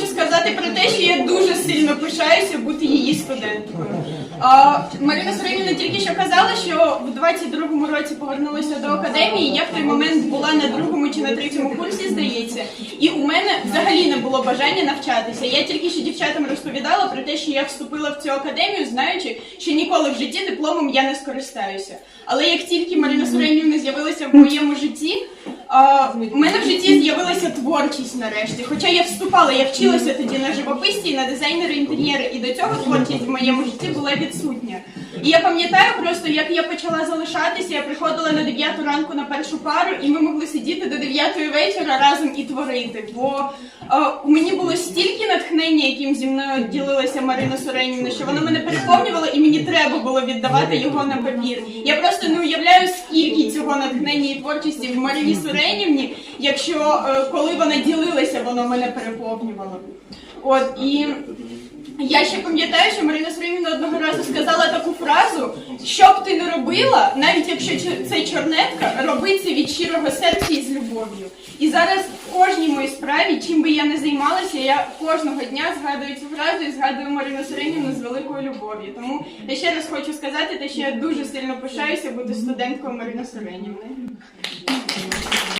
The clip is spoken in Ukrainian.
хочу сказати про те, що я дуже сильно пишаюся бути її студенткою. А, Марина Соренівна тільки що казала, що в 22-му році повернулася до академії. Я в той момент була на другому чи на третьому курсі, здається, і у мене взагалі не було бажання навчатися. Я тільки що дівчатам розповідала про те, що я вступила в цю академію, знаючи, що ніколи в житті дипломом я не скористаюся. Але як тільки Марина Соренівна з'явилася в моєму житті, а, у мене в житті з'явилася творчість нарешті. Хоча я вступала, я вчилася тоді на живописці і на дизайнера інтер'єру, і до цього творчість в моєму житті була відсутня. І я пам'ятаю просто, як я почала залишатися, я приходила на 9 ранку на першу пару, і ми могли сидіти до 9 вечора разом і творити. Бо е, у мені було стільки натхнення, яким зі мною ділилася Марина Соренівна, що воно мене переповнювало, і мені треба було віддавати його на папір. Я просто не уявляю, скільки цього натхнення і творчості в Марині Соренівні, якщо е, коли вона ділилася, воно мене переповнювало. От і я ще пам'ятаю, що Марина Соренівна одного разу сказала таку фразу: що б ти не робила, навіть якщо це чорнетка, роби це від щирого серця і з любов'ю. І зараз в моїй справі, чим би я не займалася, я кожного дня згадую цю фразу і згадую Марину Соренівну з великою любов'ю. Тому я ще раз хочу сказати, те, що я дуже сильно пишаюся бути студенткою Марини Соренівни.